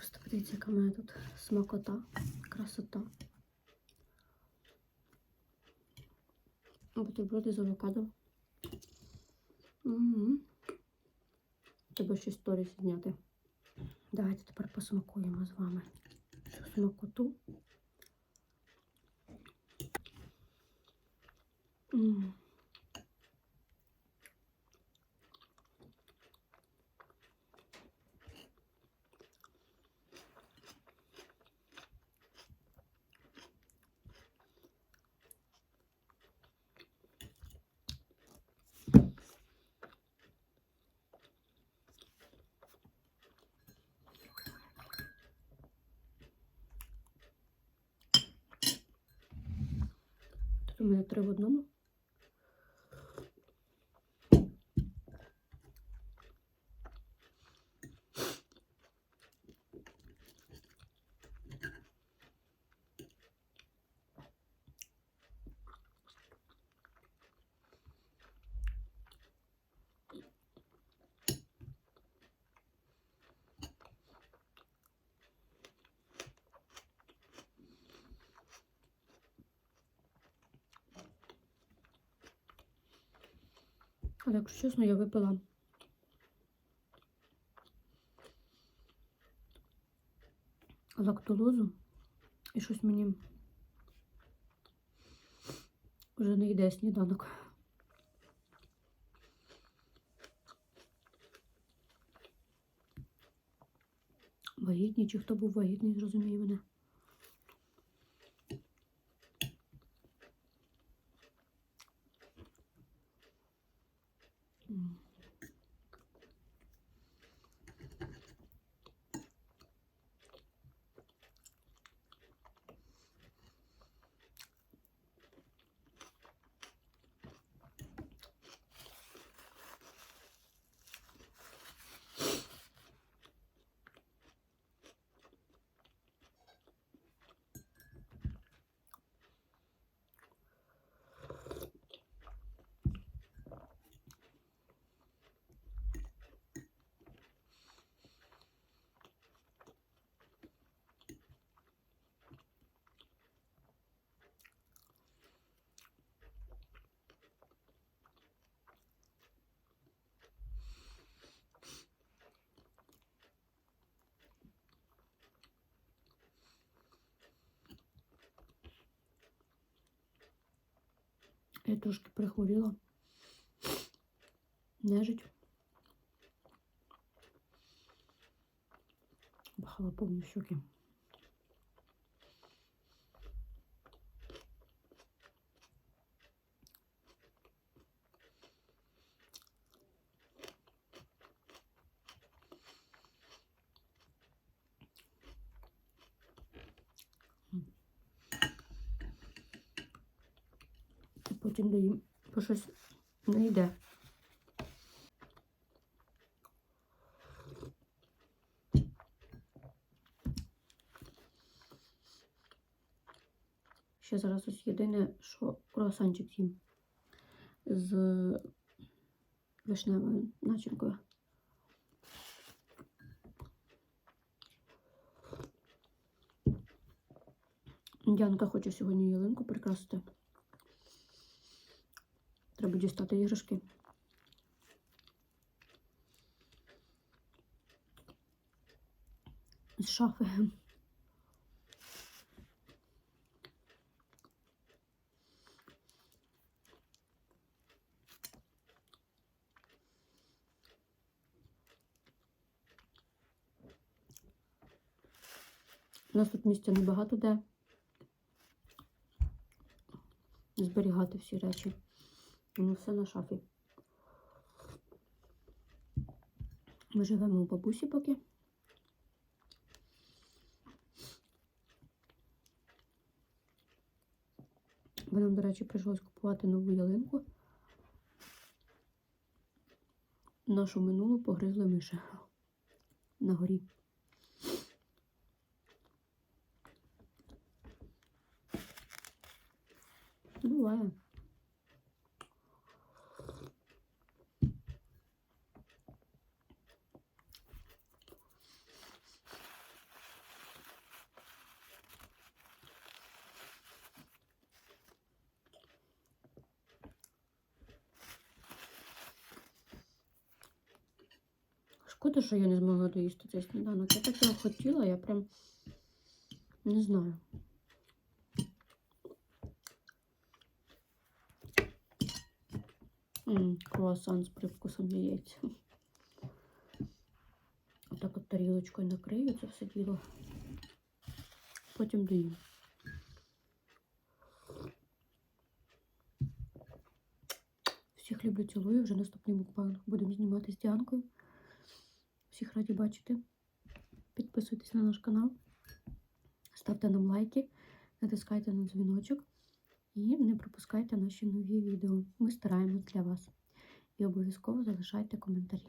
Просто подивіться, яка мене тут смакота, красота. Бутерброди з авокадо. Угу. Треба ще сторіс зняти. Давайте тепер посмакуємо з вами цю смакоту. М. у мене три в одному. Але якщо чесно, я випила лактулозу і щось мені вже не йде сніданок. Вагітні, чи хто був вагітний, зрозуміє мене. Я трошки прихворіла. Нежить. Бахала повні щоки. Потім доїм, бо щось не йде. Ще зараз ось єдине, що круасанчик їм з вишневою начинкою. Діанка хоче сьогодні ялинку прикрасити. Треба дістати іграшки. З шафи. У нас тут місця небагато де зберігати всі речі. Воно все на шафі. Ми живемо у бабусі поки. Бо нам, до речі, прийшлось купувати нову ялинку. Нашу минулу погризли миші на горі. Буває. Шкода, що я не змогла доїсти цей сніданок. Я так його хотіла, я прям не знаю. М, круасан з привкусом яєць. Отак от тарілочкою накрию це все діло. Потім доїм. Всіх люблю, цілую. Вже наступний мукбанг будемо знімати з Діанкою. Всіх раді бачити. Підписуйтесь на наш канал, ставте нам лайки, натискайте на дзвіночок і не пропускайте наші нові відео. Ми стараємось для вас. І обов'язково залишайте коментарі.